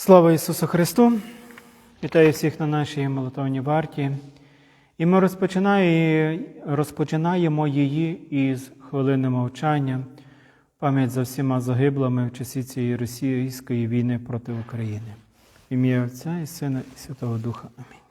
Слава Ісусу Христу! Вітаю всіх на нашій молитовній варті. І ми розпочинає- розпочинаємо її із хвилини мовчання, пам'ять за всіма загиблими в часі цієї російської війни проти України. В ім'я Отця і Сина і Святого Духа. Амінь.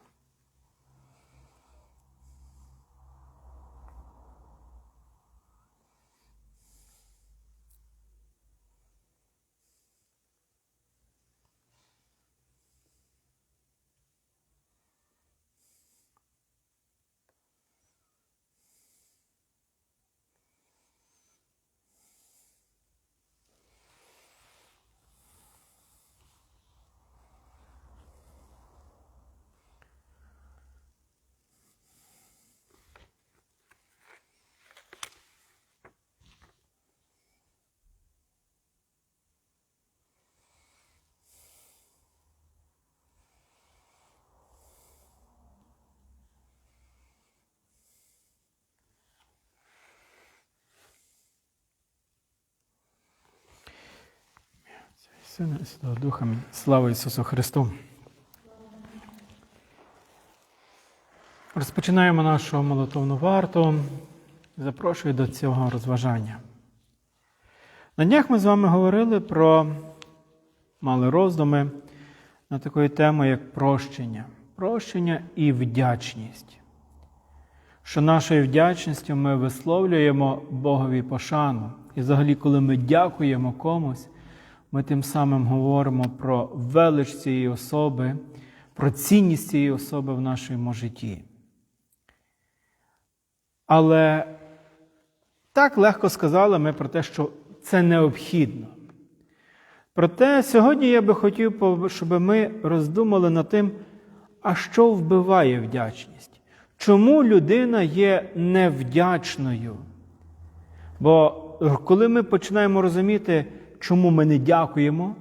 Сина і Святого Духа. Слава Ісусу Христу! Розпочинаємо нашу молитовну варту. Запрошую до цього розважання. На днях ми з вами говорили про мали роздуми на такою темою, як прощення. Прощення і вдячність. Що нашою вдячністю ми висловлюємо Богові пошану. І взагалі, коли ми дякуємо комусь, ми тим самим говоримо про велич цієї особи, про цінність цієї особи в нашому житті. Але так легко сказали ми про те, що це необхідно. Проте сьогодні я би хотів, щоб ми роздумали над тим, а що вбиває вдячність? Чому людина є невдячною? Бо коли ми починаємо розуміти, чому ми не дякуємо,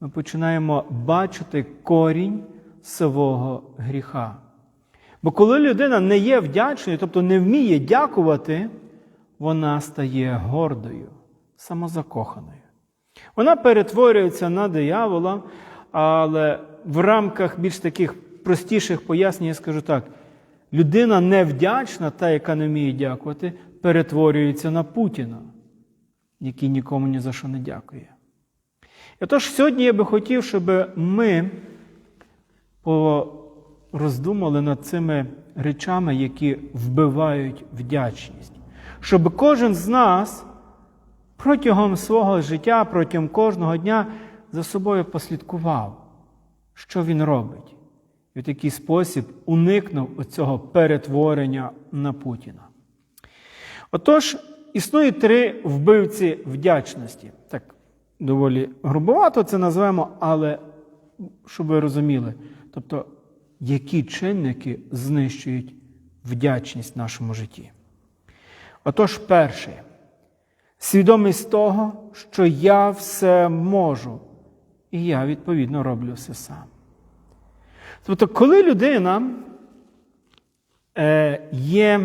ми починаємо бачити корінь свого гріха. Бо коли людина не є вдячною, тобто не вміє дякувати, вона стає гордою, самозакоханою. Вона перетворюється на диявола, але в рамках більш таких простіших пояснень я скажу так: людина невдячна, та, яка не вміє дякувати, перетворюється на Путіна, який нікому ні за що не дякує. І тож сьогодні я би хотів, щоб ми роздумали над цими речами, які вбивають вдячність. Щоб кожен з нас протягом свого життя, протягом кожного дня за собою послідкував, що він робить, і в такий спосіб уникнув цього перетворення на Путіна. Отож, існує три вбивці вдячності. Так, доволі грубовато це називаємо, але щоб ви розуміли, тобто, які чинники знищують вдячність в нашому житті. Отож, перший свідомість того, що я все можу, і я, відповідно, роблю все сам. Тобто, коли людина е, є,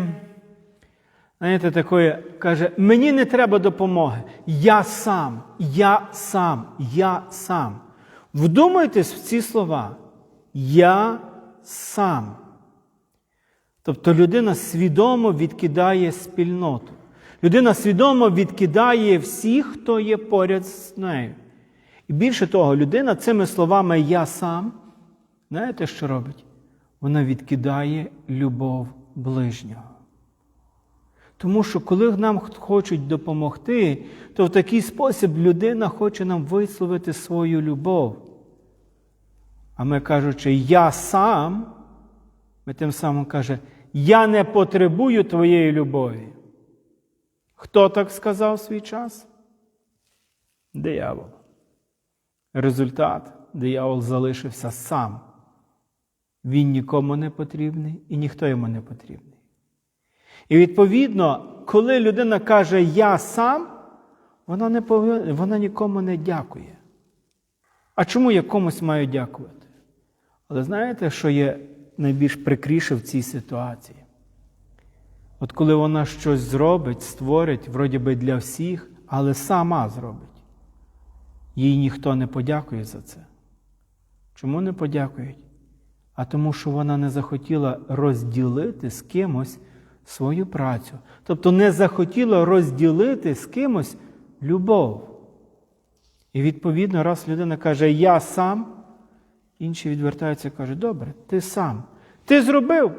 знаєте, такою, каже, мені не треба допомоги, я сам, я сам, я сам. Вдумайтесь в ці слова. Я сам. Тобто людина свідомо відкидає спільноту. Людина свідомо відкидає всіх, хто є поряд з нею. І більше того, людина цими словами Я сам, знаєте, що робить? Вона відкидає любов ближнього. Тому що, коли нам хочуть допомогти, то в такий спосіб людина хоче нам висловити свою любов. А ми кажучи, я сам, ми тим самим каже, я не потребую твоєї любові. Хто так сказав в свій час? Диявол. Результат диявол залишився сам. Він нікому не потрібний і ніхто йому не потрібний. І відповідно, коли людина каже Я сам, вона, не повинна, вона нікому не дякує. А чому я комусь маю дякувати? Але знаєте, що є найбільш прикріше в цій ситуації? От коли вона щось зробить, створить, вроді би для всіх, але сама зробить, їй ніхто не подякує за це. Чому не подякують? А тому, що вона не захотіла розділити з кимось свою працю. Тобто не захотіла розділити з кимось любов. І відповідно, раз людина каже, я сам, інші відвертаються і кажуть, добре, ти сам. Ти зробив,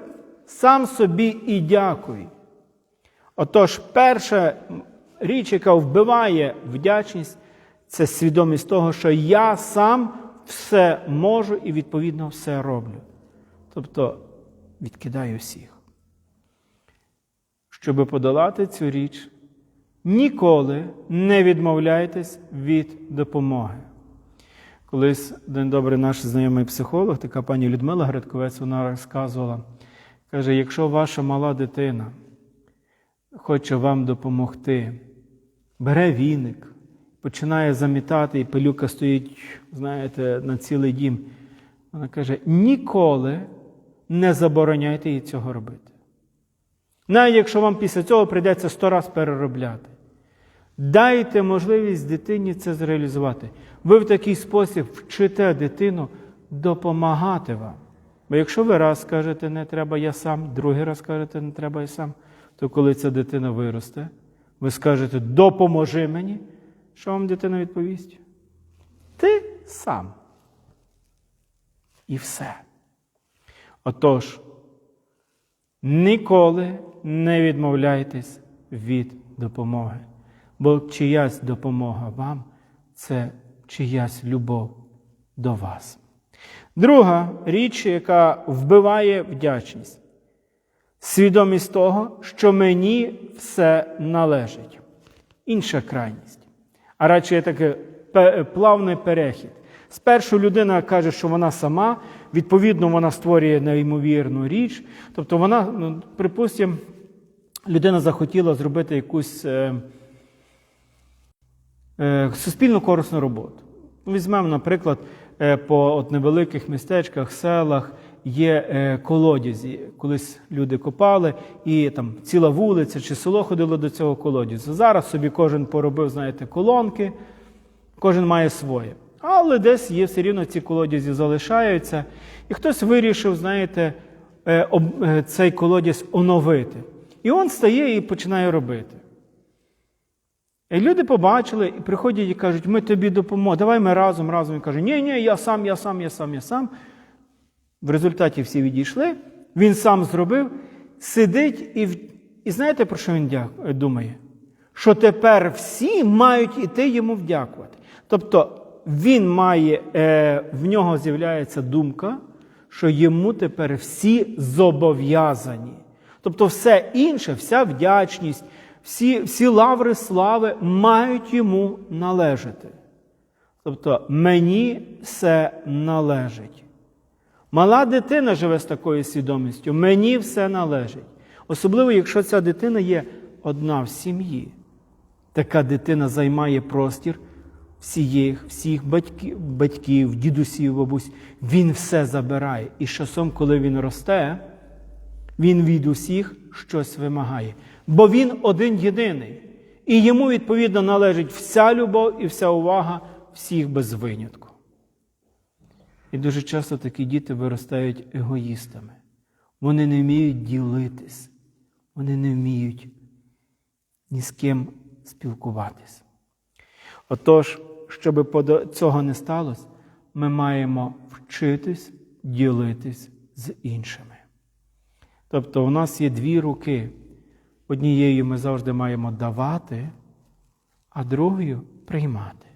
сам собі і дякуй. Отож, перша річ, яка вбиває вдячність, це свідомість того, що я сам все можу і відповідно все роблю. Тобто відкидаю всіх. Щоб подолати цю річ, ніколи не відмовляйтесь від допомоги. Колись один добрий наш знайомий психолог, така пані Людмила Градковець, вона розказувала, каже: якщо ваша мала дитина хоче вам допомогти, бере віник, починає замітати, і пилюка стоїть, знаєте, на цілий дім. Вона каже: ніколи не забороняйте їй цього робити. Навіть якщо вам після цього прийдеться сто раз переробляти. Дайте можливість дитині це зреалізувати. Ви в такий спосіб вчите дитину допомагати вам. Бо якщо ви раз скажете, не треба я сам, другий раз скажете, не треба я сам, то коли ця дитина виросте, ви скажете допоможи мені, що вам дитина відповість? Ти сам. І все. Отож, ніколи не відмовляйтесь від допомоги, бо чиясь допомога вам це чиясь любов до вас. Друга річ, яка вбиває вдячність, свідомість того, що мені все належить. Інша крайність. А радше є такий плавний перехід. Спершу людина каже, що вона сама, відповідно, вона створює неймовірну річ. Тобто, вона, ну, припустимо, людина захотіла зробити якусь е, е, суспільно корисну роботу. Візьмемо, наприклад, е, по от невеликих містечках, селах є е, колодязі. Колись люди копали, і там ціла вулиця чи село ходило до цього колодязю. Зараз собі кожен поробив, знаєте, колонки, кожен має своє. Але десь є все рівно ці колодязі залишаються. І хтось вирішив, знаєте, е, е, цей колодязь оновити. І він стає і починає робити. І люди побачили і приходять і кажуть, ми тобі допоможемо, давай ми разом, разом. Він каже, ні, ні, я сам, я сам, я сам, я сам. В результаті всі відійшли, він сам зробив, сидить і, і знаєте, про що він думає? Що тепер всі мають іти йому вдякувати. Тобто він має, е, в нього з'являється думка, що йому тепер всі зобов'язані. Тобто все інше, вся вдячність, всі, всі лаври слави мають йому належати. Тобто мені все належить. Мала дитина живе з такою свідомістю, мені все належить. Особливо, якщо ця дитина є одна в сім'ї. Така дитина займає простір всіх, всіх батьків, батьків, дідусів, бабусь. Він все забирає. І часом, коли він росте, він від усіх щось вимагає. Бо він один єдиний. І йому, відповідно, належить вся любов і вся увага всіх без винятку. І дуже часто такі діти виростають егоїстами. Вони не вміють ділитись, вони не вміють ні з ким спілкуватись. Отож, щоб цього не сталося, ми маємо вчитись ділитись з іншими. Тобто, у нас є дві руки. Однією ми завжди маємо давати, а другою приймати.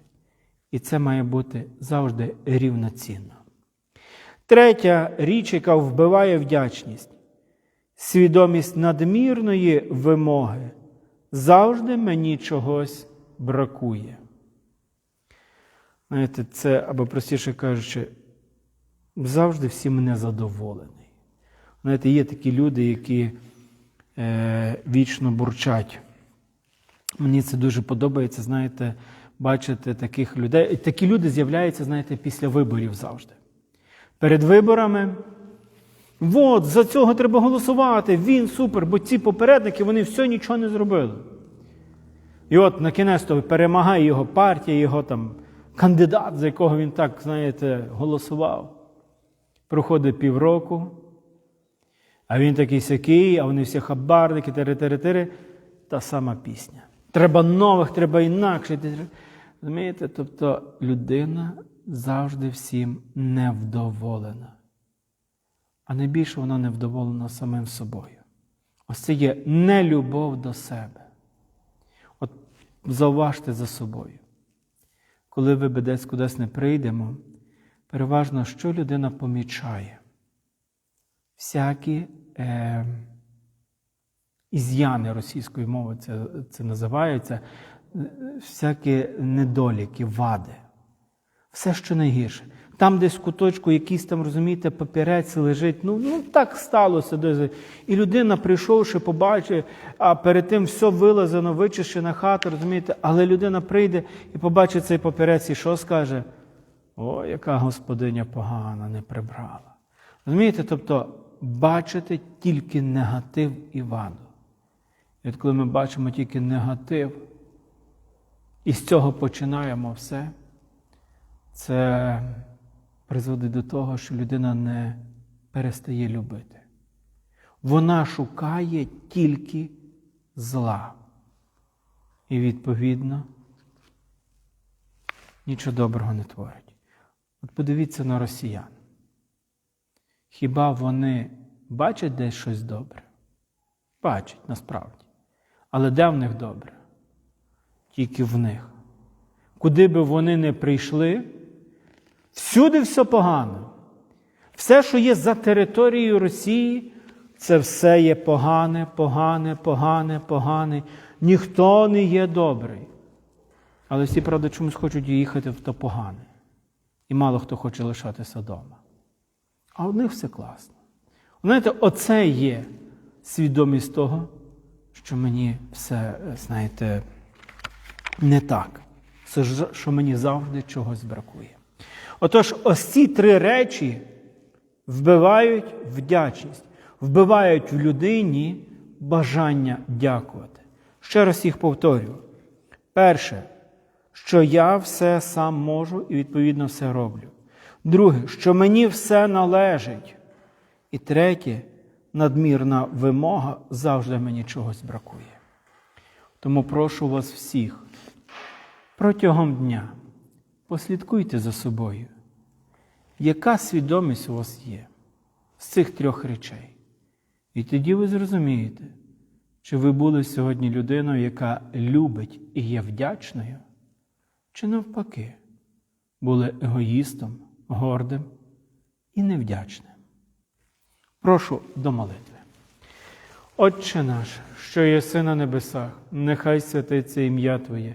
І це має бути завжди рівноцінно. Третя річ, яка вбиває вдячність, свідомість надмірної вимоги. Завжди мені чогось бракує. Знаєте, це, або простіше кажучи, завжди всі мене задоволені. Знаєте, є такі люди, які е, вічно бурчать. Мені це дуже подобається, знаєте, бачити таких людей. Такі люди з'являються, знаєте, після виборів завжди. Перед виборами. От, за цього треба голосувати. Він супер, бо ці попередники вони все нічого не зробили. І от на кінець перемагає його партія, його там кандидат, за якого він так, знаєте, голосував. Проходить півроку, а він такий сякий, а вони всі хабарники, тири-тири-тири. Та сама пісня. Треба нових, треба інакше. Розумієте? Тобто людина завжди всім невдоволена. А найбільше вона невдоволена самим собою. Ось це є нелюбов до себе. От зауважте за собою. Коли ви десь кудись не прийдемо, переважно, що людина помічає? Всякі е, із'яни російської мови це, це називається, е, всякі недоліки, вади. Все, що найгірше. Там десь в куточку якийсь там, розумієте, папірець лежить. Ну, ну так сталося. десь. І людина, прийшовши, побачить, а перед тим все вилазено, вичищена хата, розумієте, але людина прийде і побачить цей папірець і що скаже? О, яка господиня погана, не прибрала. Розумієте, тобто бачити тільки негатив і ваду. І от коли ми бачимо тільки негатив, і з цього починаємо все, це призводить до того, що людина не перестає любити. Вона шукає тільки зла. І, відповідно, нічого доброго не творить. От подивіться на росіян. Хіба вони бачать десь щось добре? Бачать насправді. Але де в них добре? Тільки в них. Куди би вони не прийшли, всюди все погано. Все, що є за територією Росії, це все є погане, погане, погане, погане. Ніхто не є добрий. Але всі, правда, чомусь хочуть їхати в то погане. І мало хто хоче лишатися вдома. А у них все класно. Знаєте, оце є свідомість того, що мені все, знаєте, не так. Що мені завжди чогось бракує. Отож, ось ці три речі вбивають вдячність, вбивають в людині бажання дякувати. Ще раз їх повторюю. Перше, що я все сам можу і відповідно все роблю. Друге, що мені все належить. І третє, надмірна вимога завжди мені чогось бракує. Тому прошу вас всіх протягом дня послідкуйте за собою, яка свідомість у вас є з цих трьох речей. І тоді ви зрозумієте, чи ви були сьогодні людиною, яка любить і є вдячною, чи навпаки, були егоїстом, гордим і невдячним. Прошу до молитви. Отче наш, що єси на небесах, нехай святиться ім'я Твоє,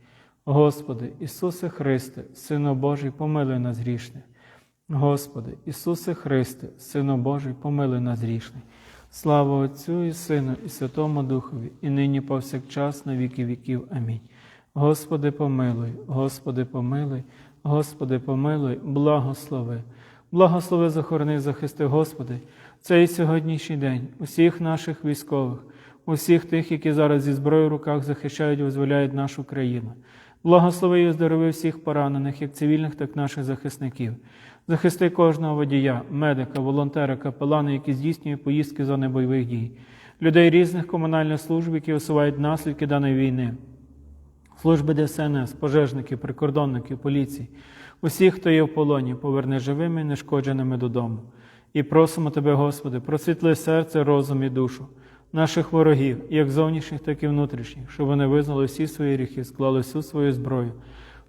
Господи, Ісусе Христе, Сину Божий, помилуй нас грішних. Господи, Ісусе Христе, Сину Божий, помилуй нас грішних. Слава Отцю і Сину, і Святому Духові, і нині повсякчас, на віки віків. Амінь. Господи, помилуй, Господи, помилуй, Господи, помилуй, благослови. Благослови, захорони, захисти, Господи, цей сьогоднішній день, усіх наших військових, усіх тих, які зараз зі зброєю в руках захищають і визволяють нашу країну. Благослови і оздорови всіх поранених, як цивільних, так і наших захисників. Захисти кожного водія, медика, волонтера, капелана, які здійснює поїздки зони бойових дій, людей різних комунальних служб, які усувають наслідки даної війни, служби ДСНС, пожежників, прикордонників, поліції, усіх, хто є в полоні, поверни живими, і нешкодженими додому. І просимо Тебе, Господи, просвітли серце, розум і душу наших ворогів, як зовнішніх, так і внутрішніх, щоб вони визнали всі свої гріхи, склали всю свою зброю,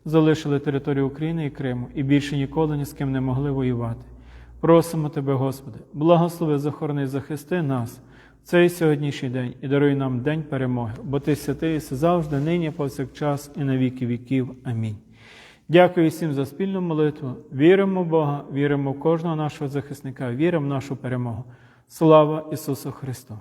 залишили територію України і Криму і більше ніколи ні з ким не могли воювати. Просимо Тебе, Господи, благослови, захорони, захисти нас в цей сьогоднішній день і даруй нам день перемоги, бо Ти святий завжди, нині, повсякчас і на віки віків. Амінь. Дякую всім за спільну молитву. Віримо в Бога, віримо в кожного нашого захисника, віримо в нашу перемогу. Слава Ісусу Христу!